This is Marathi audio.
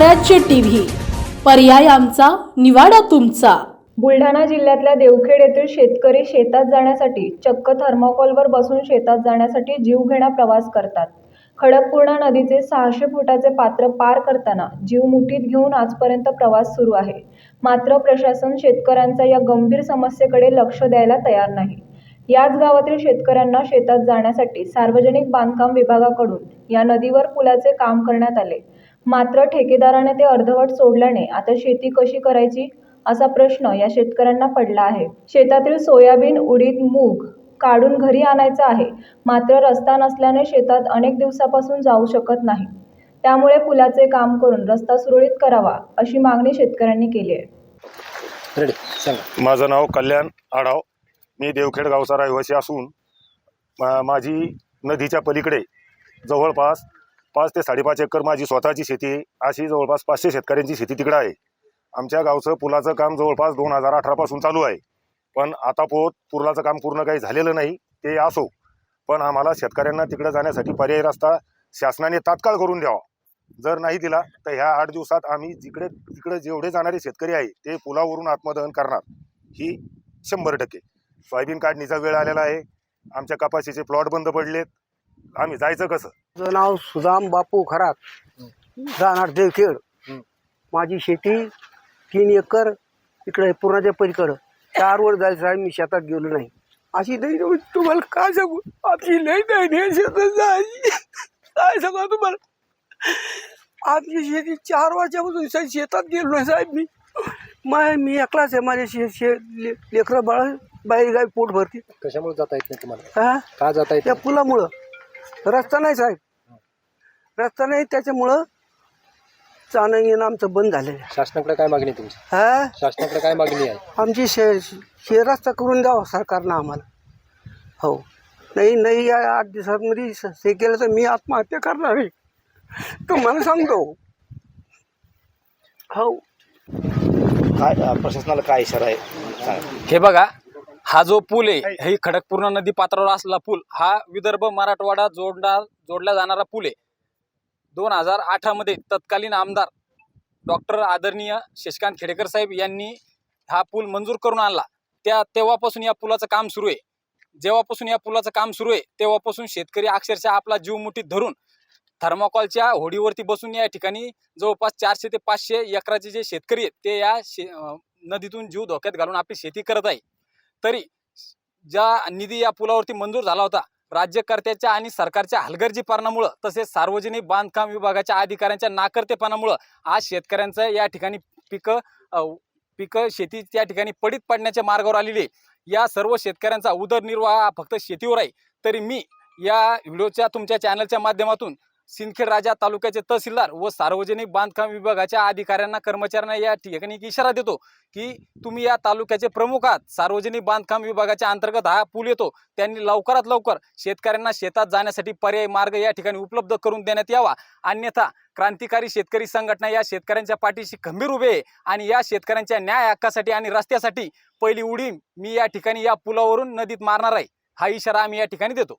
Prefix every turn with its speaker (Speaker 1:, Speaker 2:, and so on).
Speaker 1: स्वराज्य टीव्ही पर्याय आमचा निवाडा तुमचा.
Speaker 2: बुलढाणा जिल्ह्यातल्या देवखेड येथील शेतकरी शेतात जाण्यासाठी चक्क थर्माकोलवर बसून शेतात जाण्यासाठी जीवघेणा प्रवास करतात. खडकपूर्णा नदीचे सहाशे फुटाचे पात्र पार करताना जीव मुठीत घेऊन आजपर्यंत प्रवास सुरू आहे. मात्र प्रशासन शेतकऱ्यांचा या गंभीर समस्येकडे लक्ष द्यायला तयार नाही. याच गावातील शेतकऱ्यांना शेतात जाण्यासाठी सार्वजनिक बांधकाम विभागाकडून या नदीवर पुलाचे काम करण्यात आले. मात्र ठेकेदाराने ते अर्धवट सोडल्याने आता शेती कशी करायची असा प्रश्न या शेतकऱ्यांना पडला आहे. शेतातील सोयाबीन उडीद मूग काढून घरी आणायचा आहे. मात्र रस्ता नसल्याने शेतात अनेक दिवसापासून जाऊ शकत नाही. त्यामुळे पुलाचे काम करून रस्ता सुरळीत करावा अशी मागणी शेतकऱ्यांनी केली आहे.
Speaker 3: माझं नाव कल्याण आढाव. मी देवखेड गावचा रहिवासी असून माझी नदीच्या पलीकडे जवळपास पाच ते साडेपाच एकर माझी स्वतःची शेती अशी जवळपास पाचशे शेतकऱ्यांची शेती तिकडं आहे. आमच्या गावचं पुलाचं काम जवळपास दोन हजार अठरापासून चालू आहे. पण आता पोत पुलाचं काम पूर्ण काही झालेलं नाही ते असो. पण आम्हाला शेतकऱ्यांना तिकडं जाण्यासाठी पर्यायी रस्ता शासनाने तात्काळ करून द्यावा. जर नाही दिला तर ह्या आठ दिवसात आम्ही जिकडे तिकडे जेवढे जाणारे शेतकरी आहे ते पुलावरून आत्मदहन करणार. ही शंभर टक्के. सोयाबीन काढणीचा वेळ आलेला आहे. आमच्या कपाशीचे प्लॉट बंद पडलेत. आम्ही जायचं कसं?
Speaker 4: माझं नाव सुदाम बापू खरात. राहणार देवखेड. माझी शेती तीन एकर इकडे पूर्णाच्या पलीकडं. चार वर जायचं आहे मी शेतात गेलो नाही. अशी नाही तुम्हाला काय सांगू? आमची लई नाही नाही शेतात जायची. काय सांगा तुम्हाला? आमची शेती चार वर्षापासून शेतात गेलो नाही साहेब मी. माय मी एकलाच आहे माझे शे शे लेकरं बाळ बाहेर गावी पोट भरते
Speaker 5: कशामुळे जाता येत नाही तुम्हाला?
Speaker 4: हा?
Speaker 5: का जाता येत
Speaker 4: त्या? पुलामुळं. रस्ता नाही साहेब. रस्ता नाही त्याच्यामुळं जाणं येणं आमचं बंद झालेलं आहे.
Speaker 5: शासनाकडे काय मागणी आहे तुमची?
Speaker 4: हा?
Speaker 5: शासनाकडे काय मागणी आहे?
Speaker 4: आमची शे शे रस्ता करून द्यावा सरकारनं आम्हाला. हो. नाही नाही या आठ दिवसांमध्ये स- हे केलं तर मी आत्महत्या करणार आहे. तुम्हाला सांगतो. हो.
Speaker 6: काय प्रशासनाला काय इशारा आहे? सांगा.
Speaker 7: हे बघा हा जो पूल आहे ही खडकपूर्णा नदी पात्रावर असलेला पूल हा विदर्भ मराठवाडा जोडला जोडला जाणारा पूल आहे. दोन हजार अठरामध्ये तत्कालीन आमदार डॉक्टर आदरणीय शशिकांत खेडेकर साहेब यांनी हा पूल मंजूर करून आणला. त्या तेव्हापासून या पुलाचं काम सुरू आहे. जेव्हापासून या पुलाचं काम सुरू आहे तेव्हापासून शेतकरी अक्षरशः आपला जीव मुठीत धरून थर्माकॉलच्या होडीवरती बसून या ठिकाणी जवळपास चारशे ते पाचशे एकराचे जे शेतकरी आहेत ते या शे नदीतून जीव धोक्यात घालून आपली शेती करत आहे. तरी ज्या निधी या पुलावरती मंजूर झाला होता राज्यकर्त्याच्या आणि सरकारच्या हलगर्जीपणामुळं तसेच सार्वजनिक बांधकाम विभागाच्या अधिकाऱ्यांच्या नाकर्तेपणामुळं आज शेतकऱ्यांचं या ठिकाणी पिकं पिकं शेती त्या ठिकाणी पडीत पडण्याच्या मार्गावर आलेली आहे. या सर्व शेतकऱ्यांचा उदरनिर्वाह हा फक्त शेतीवर आहे. तरी मी या व्हिडिओच्या तुमच्या चॅनलच्या माध्यमातून सिंदखेड राजा तालुक्याचे तहसीलदार व सार्वजनिक बांधकाम विभागाच्या अधिकाऱ्यांना कर्मचाऱ्यांना या ठिकाणी इशारा देतो की तुम्ही या तालुक्याचे प्रमुख आहात. सार्वजनिक बांधकाम विभागाच्या अंतर्गत हा पूल येतो. त्यांनी लवकरात लवकर शेतकऱ्यांना शेतात जाण्यासाठी पर्यायी मार्ग या ठिकाणी उपलब्ध करून देण्यात यावा. अन्यथा क्रांतिकारी शेतकरी संघटना या शेतकऱ्यांच्या पाठीशी खंबीर उभे आहे आणि या शेतकऱ्यांच्या न्याय हक्कासाठी आणि रस्त्यासाठी पहिली उडी मी या ठिकाणी या पुलावरून नदीत मारणार आहे. हा इशारा आम्ही या ठिकाणी देतो.